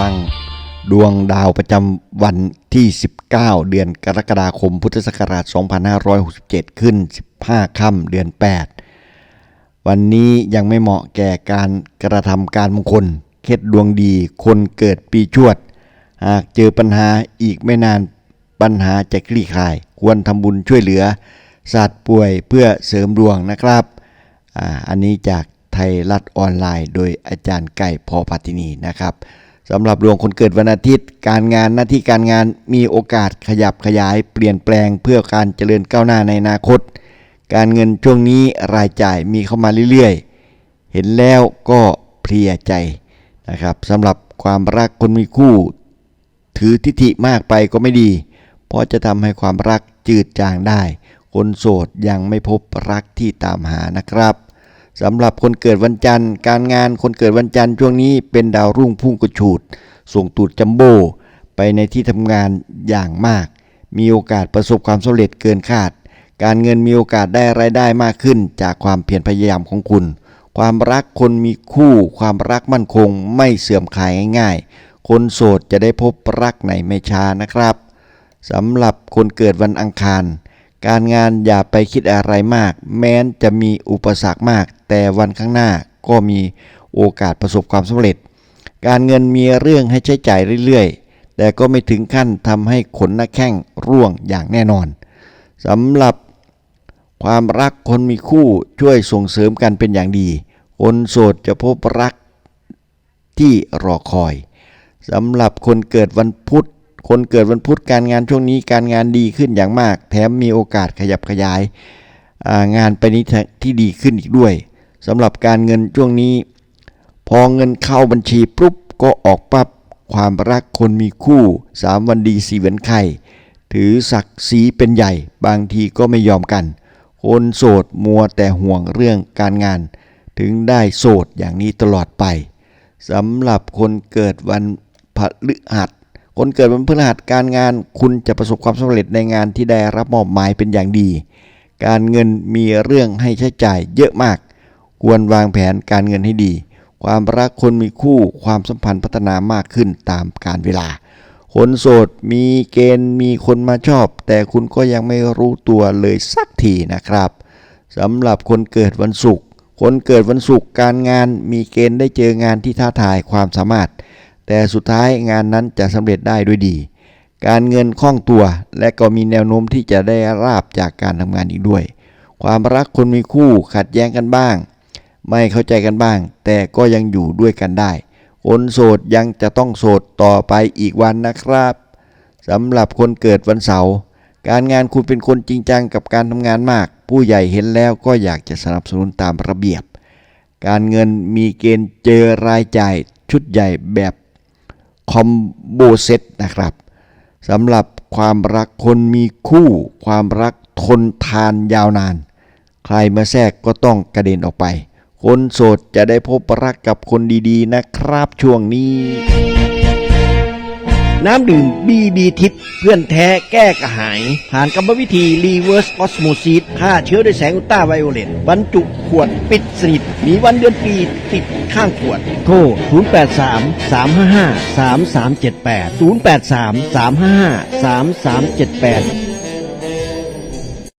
ฟังดวงดาวประจำวันที่ 19 เดือนกรกฎาคม พุทธศักราช 2567 ขึ้น 15 ค่ำเดือน 8 วันนี้ยังไม่เหมาะแก่การกระทำการมงคล เคล็ดดวงดีคนเกิดปีชวด หากเจอปัญหาอีกไม่นานปัญหาจะคลี่คลาย ควรทำบุญช่วยเหลือ สัตว์ป่วยเพื่อเสริมดวงนะครับอาอันนี้จากไทยรัฐออนไลน์ โดยอาจารย์ไก่พอปาตินีนะครับ สำหรับดวงคนเกิดวันอาทิตย์ การงานหน้าที่การงานมีโอกาสขยับขยายเปลี่ยนแปลงเพื่อการเจริญก้าวหน้าในอนาคต การเงินช่วงนี้รายจ่ายมีเข้ามาเรื่อยๆ เห็นแล้วก็เพลียใจนะครับสำหรับความรักคนมีคู่ ถือทิฐิมากไปก็ไม่ดี เพราะจะทำให้ความรักจืดจางได้ คนโสดยังไม่พบรักที่ตามหานะครับ สำหรับคนเกิดวันจันทร์ การงานคนเกิดวันจันทร์ช่วงนี้เป็นดาวรุ่งพุ่งกระฉูด ส่งตูดจัมโบ้ไปในที่ทำงานอย่างมาก มีโอกาสประสบความสำเร็จเกินคาด การเงินมีโอกาสได้รายได้มากขึ้น จากความเพียรพยายามของคุณ ความรักคนมีคู่ ความรักมั่นคงไม่เสื่อมคลายง่ายๆ คนโสดจะได้พบรักในไม่ช้านะครับสำหรับคนเกิดวันอังคาร การงานอย่าไปคิดอะไรมาก แม้นจะมีอุปสรรคมาก แต่วันข้างหน้าก็มีโอกาสประสบความสำเร็จ การเงินมีเรื่องให้ใช้จ่ายเรื่อยๆ แต่ก็ไม่ถึงขั้นทำให้ขนหน้าแข้งร่วงอย่างแน่นอนสำหรับความรักคนมีคู่ช่วยส่งเสริมกันเป็นอย่างดี คนโสดจะพบรักที่รอคอยสำหรับคนเกิดวันพุธ คนเกิดวันพุธการงานช่วงนี้การงานดีขึ้นอย่างมาก แถมมีโอกาสขยับขยายงานไปนี้ที่ดีขึ้นอีกด้วยสำหรับการเงินช่วงนี้ พอเงินเข้าบัญชีปุ๊บก็ออกปั๊บความรักคนมีคู่สามวันดีสี่วันไข่ถือศักดิ์ศรีเป็นใหญ่ บางทีก็ไม่ยอมกัน คนโสดมัวแต่ห่วงเรื่องการงาน ถึงได้โสดอย่างนี้ตลอดไปสำหรับคนเกิดวันพฤหัส คนเกิดวันพฤหัสการงานคุณจะประสบความสำเร็จในงานที่ได้รับมอบหมายเป็นอย่างดี การเงินมีเรื่องให้ใช้จ่ายเยอะมาก ควรวางแผนการเงินให้ดี ความรักคนมีคู่ความสัมพันธ์พัฒนามากขึ้นตามกาลเวลา คนโสดมีเกณฑ์มีคนมาชอบ แต่คุณก็ยังไม่รู้ตัวเลยสักทีนะครับสำหรับคนเกิดวันศุกร์คนเกิดวันศุกร์การงานมีเกณฑ์ได้เจองานที่ท้าทายความสามารถ แต่สุดท้ายงานนั้นจะสำเร็จได้ด้วยดี การเงินคล่องตัว และก็มีแนวโน้มที่จะได้ราบจากการทำงานอีกด้วย ความรักคนมีคู่ขัดแย้งกันบ้าง ไม่เข้าใจกันบ้าง แต่ก็ยังอยู่ด้วยกันได้ คนโสดยังจะต้องโสดต่อไปอีกวันนะครับสำหรับคนเกิดวันเสาร์การงานคุณเป็นคนจริงจังกับการทำงานมาก ผู้ใหญ่เห็นแล้วก็อยากจะสนับสนุนตามระเบียบ การเงินมีเกณฑ์เจอรายจ่ายชุดใหญ่แบบ คอมโบเซตนะครับสำหรับความรักคนมีคู่ ความรักทนทานยาวนาน ใครมาแทรกก็ต้องกระเด็นออกไป คนโสดจะได้พบรักกับคนดีๆนะครับช่วงนี้ น้ำดื่มบีบีทิพเพื่อนแท้แก้กระหาย ผ่านกรรมวิธีรีเวิร์สออสโมซิสฆ่าเชื้อด้วยแสงอุลตราไวโอเลตบรรจุขวดปิดสนิทมีวันเดือนปีติดข้างขวด โทร 083 355 3378 083 355 3378